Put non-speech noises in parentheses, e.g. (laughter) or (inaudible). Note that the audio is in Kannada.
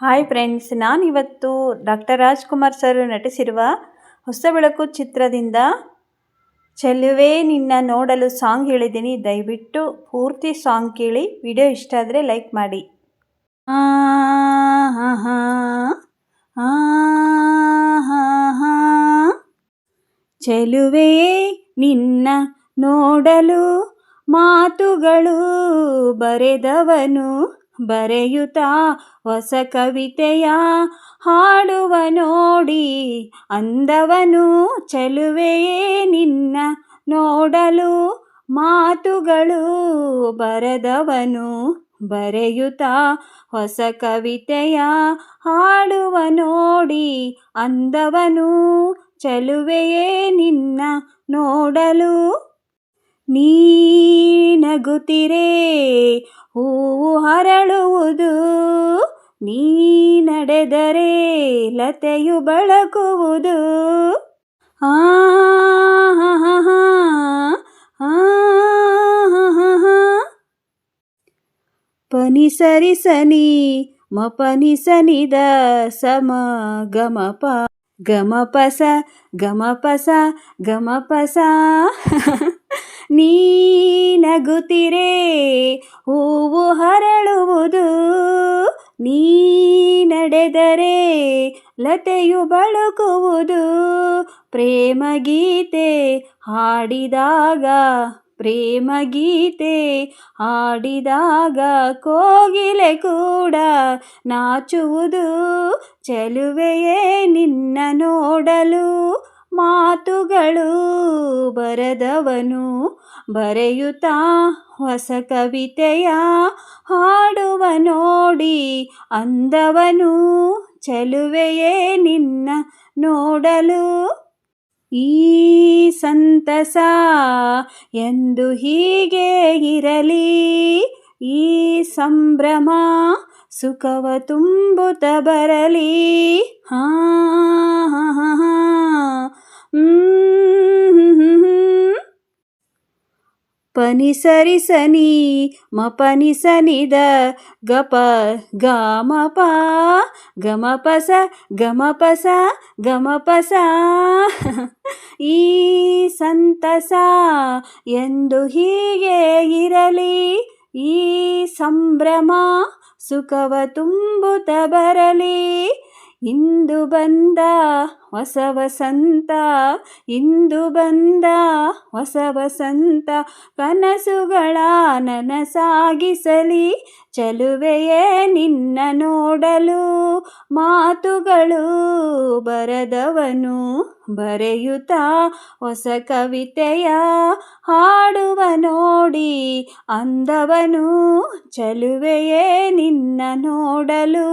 ಹಾಯ್ ಫ್ರೆಂಡ್ಸ್ ನಾನಿವತ್ತು ಡಾಕ್ಟರ್ ರಾಜ್ಕುಮಾರ್ ಸರ್ ನಟಿಸಿರುವ ಹೊಸ ಬೆಳಕು ಚಿತ್ರದಿಂದ ಚೆಲುವೆ ನಿನ್ನ ನೋಡಲು ಸಾಂಗ್ ಹೇಳಿದ್ದೀನಿ. ದಯವಿಟ್ಟು ಪೂರ್ತಿ ಸಾಂಗ್ ಕೇಳಿ ವಿಡಿಯೋ ಇಷ್ಟ ಆದರೆ ಲೈಕ್ ಮಾಡಿ. ಚೆಲುವೆ ನಿನ್ನ ನೋಡಲು ಮಾತುಗಳು ಬರೆದವನು ಬರೆಯುತ್ತಾ ಹೊಸ ಕವಿತೆಯ ಹಾಡುವ ನೋಡಿ. ಅಂದವನು, ಚೆಲುವೆಯೇ ನಿನ್ನ ನೋಡಲು ಮಾತುಗಳು ಬರೆದವನು. ಬರೆಯುತ್ತಾ ಹೊಸ ಕವಿತೆಯ ಹಾಡುವ ನೋಡಿ. ಅಂದವನು, ಚೆಲುವೆಯೇ ನಿನ್ನ ನೋಡಲು ನೀ ನಗುತ್ತಿರೇ ಹೂವು ಹರಳುವುದು ನೀ ನಡೆದರೆ ಲತೆಯು ಬಳಕುವುದು. ಆ, ಹಾ ಹಾ ಹಾ ಆ ಹಾ ಹಾ ಹಾ ಪನಿ ಸರಿ ಸನಿ ಮ ಪನಿ ಸನಿದ ಸಮ ಗಮಪ ಗಮಪಸ ಗಮಪಸ ಗಮಪಸ ಗಮ ಪಸ ಗಮ (laughs) ಪಸ ನೀ ನಗುತ್ತಿರೆ, ಹೂವು ಹರಳುವುದು ನೀ ನಡೆದರೆ, ಲತೆಯು ಬಳುಕುವುದು ಪ್ರೇಮ ಗೀತೆ ಹಾಡಿದಾಗ, ಪ್ರೇಮ ಗೀತೆ ಹಾಡಿದಾಗ ಕೋಗಿಲೆ ಕೂಡ ನಾಚುವುದು, ಚೆಲುವೆಯೇ ನಿನ್ನ ನೋಡಲು ಮಾತುಗಳು ಬರೆದವನು ಬರೆಯುತ್ತಾ ಹೊಸ ಕವಿತೆಯ ಹಾಡುವ ನೋಡಿ ಅಂದವನು ಚೆಲುವೆಯೇ ನಿನ್ನ ನೋಡಲು? ಈ ಸಂತಸ ಎಂದು ಹೀಗೆ ಇರಲಿ, ಈ ಸಂಭ್ರಮ ಸುಖವ ತುಂಬುತ್ತ ಬರಲಿ. ಹಾ. ಪನಿ ಸರಿ ಸನಿ ಮ ಪನಿ ಸನಿದ, ಗಪ ಮ ಪ ಗಮ ಪಸ ಗಮ ಪಸ ಗಮ ಪಸ ಈ ಸಂತಸ ಎಂದು ಹೀಗೆ ಇರಲಿ, ಈ ಸಂಭ್ರಮ ಸುಖವ ತುಂಬುತ್ತ ಬರಲಿ. ಇಂದು ಬಂದ ಹೊಸ ವಸಂತ ಇಂದು ಬಂದ ಹೊಸ ವಸಂತ ಕನಸುಗಳ ನನಸಾಗಿಸಲಿ ಚಲುವೆಯೇ ನಿನ್ನ ನೋಡಲು ಮಾತುಗಳು ಬರದವನು ಬರೆಯುತ್ತ ಹೊಸ ಕವಿತೆಯ ಹಾಡುವ ನೋಡಿ ಅಂದವನು ಚಲುವೆಯೇ ನಿನ್ನ ನೋಡಲು